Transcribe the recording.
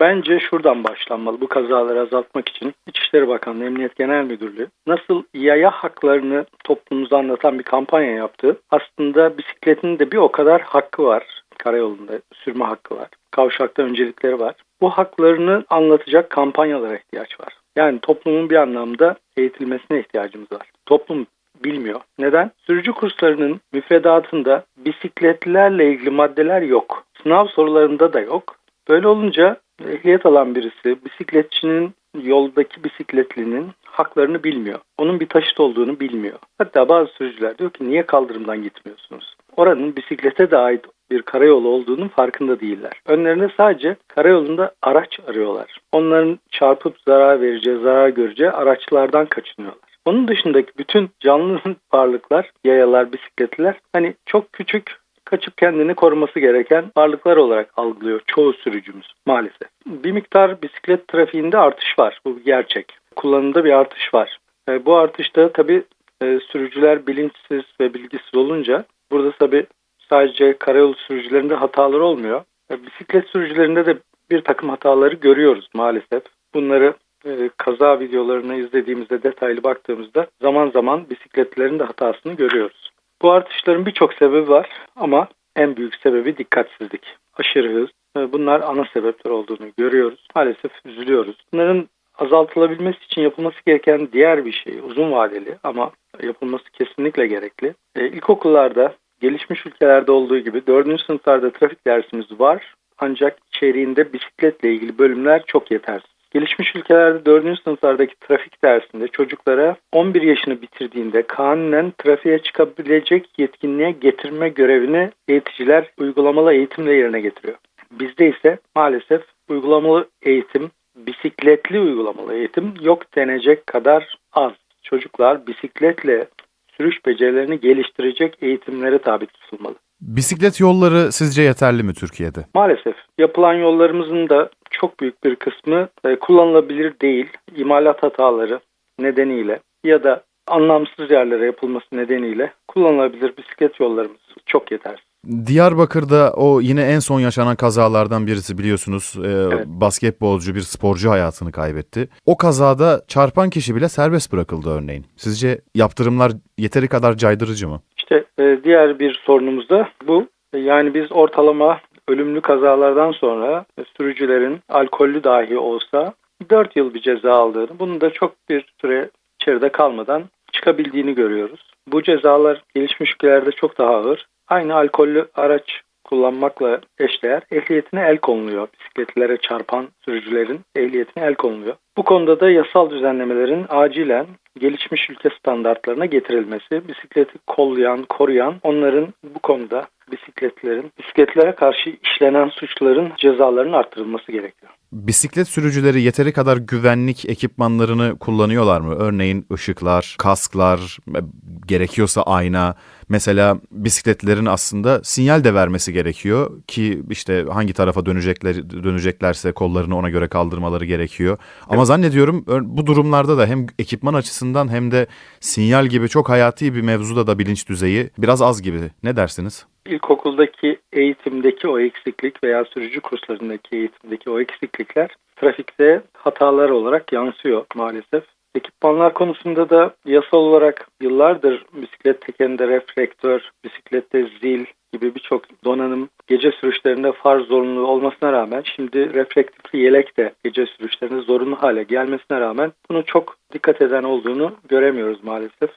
bence şuradan başlanmalı bu kazaları azaltmak için. İçişleri Bakanlığı, Emniyet Genel Müdürlüğü nasıl yaya haklarını toplumumuza anlatan bir kampanya yaptı. Aslında bisikletin de bir o kadar hakkı var. Karayolunda sürme hakkı var. Kavşakta öncelikleri var. Bu haklarını anlatacak kampanyalara ihtiyaç var. Yani toplumun bir anlamda eğitilmesine ihtiyacımız var. Toplum bilmiyor. Neden? Sürücü kurslarının müfredatında bisikletlerle ilgili maddeler yok. Sınav sorularında da yok. Böyle olunca ehliyet alan birisi bisikletçinin yoldaki bisikletlinin haklarını bilmiyor. Onun bir taşıt olduğunu bilmiyor. Hatta bazı sürücüler diyor ki niye kaldırımdan gitmiyorsunuz? Oranın bisiklete de ait bir karayolu olduğunun farkında değiller. Önlerinde sadece karayolunda araç arıyorlar. Onların çarpıp zarar vereceği, zarar göreceği araçlardan kaçınıyorlar. Onun dışındaki bütün canlı varlıklar, yayalar, bisikletler hani çok küçük kaçıp kendini koruması gereken varlıklar olarak algılıyor çoğu sürücümüz maalesef. Bir miktar bisiklet trafiğinde artış var. Bu gerçek. Kullanımda bir artış var. E, bu artışta tabii e, sürücüler bilinçsiz ve bilgisiz olunca burada tabii sadece karayolu sürücülerinde hatalar olmuyor. E, bisiklet sürücülerinde de bir takım hataları görüyoruz maalesef. Bunları e, kaza videolarını izlediğimizde detaylı baktığımızda zaman zaman bisikletlerin de hatasını görüyoruz. Bu artışların birçok sebebi var ama en büyük sebebi dikkatsizlik. Aşırı hız. Bunlar ana sebepler olduğunu görüyoruz. Maalesef üzülüyoruz. Bunların azaltılabilmesi için yapılması gereken diğer bir şey uzun vadeli ama yapılması kesinlikle gerekli. E, ilkokullarda gelişmiş ülkelerde olduğu gibi 4. sınıflarda trafik dersimiz var ancak içeriğinde bisikletle ilgili bölümler çok yetersiz. Gelişmiş ülkelerde 4. sınıflardaki trafik dersinde çocuklara 11 yaşını bitirdiğinde kanunen trafiğe çıkabilecek yetkinliğe getirme görevini eğiticiler uygulamalı eğitimle yerine getiriyor. Bizde ise maalesef uygulamalı eğitim, bisikletli uygulamalı eğitim yok denecek kadar az. Çocuklar bisikletle sürüş becerilerini geliştirecek eğitimlere tabi tutulmalı. Bisiklet yolları sizce yeterli mi Türkiye'de? Maalesef yapılan yollarımızın da çok büyük bir kısmı e, kullanılabilir değil. İmalat hataları nedeniyle ya da anlamsız yerlere yapılması nedeniyle kullanılabilir bisiklet yollarımız çok yetersiz. Diyarbakır'da o yine en son yaşanan kazalardan birisi biliyorsunuz e, Evet. basketbolcu bir sporcu hayatını kaybetti. O kazada çarpan kişi bile serbest bırakıldı örneğin. Sizce yaptırımlar yeteri kadar caydırıcı mı? İşte e, diğer bir sorunumuz da bu. E, Yani biz ortalama ölümlü kazalardan sonra sürücülerin alkollü dahi olsa 4 yıl bir ceza aldığını, bunun da çok bir süre içeride kalmadan çıkabildiğini görüyoruz. Bu cezalar gelişmiş ülkelerde çok daha ağır. Aynı alkollü araç kullanmakla eşdeğer ehliyetine el konuluyor. Bisikletlere çarpan sürücülerin ehliyetine el konuluyor. Bu konuda da yasal düzenlemelerin acilen gelişmiş ülke standartlarına getirilmesi, bisikleti kollayan, koruyan onların bu konuda bisikletlerin, bisikletlere karşı işlenen suçların cezalarının arttırılması gerekiyor. Bisiklet sürücüleri yeteri kadar güvenlik ekipmanlarını kullanıyorlar mı? Örneğin ışıklar, kasklar, e, gerekiyorsa ayna. Mesela bisikletlerin aslında sinyal de vermesi gerekiyor ki işte hangi tarafa dönecekler döneceklerse kollarını ona göre kaldırmaları gerekiyor. Ama zannediyorum ö- bu durumlarda da hem ekipman açısından hem de sinyal gibi çok hayati bir mevzuda da bilinç düzeyi biraz az gibi. Ne dersiniz? İlkokuldaki eğitimdeki o eksiklik veya sürücü kurslarındaki eğitimdeki o eksiklikler trafikte hatalar olarak yansıyor maalesef. Ekipmanlar konusunda da yasal olarak yıllardır bisiklet tekerinde reflektör, bisiklette zil gibi birçok donanım gece sürüşlerinde far zorunlu olmasına rağmen şimdi reflektifli yelek de gece sürüşlerinde zorunlu hale gelmesine rağmen bunu çok dikkat eden olduğunu göremiyoruz maalesef.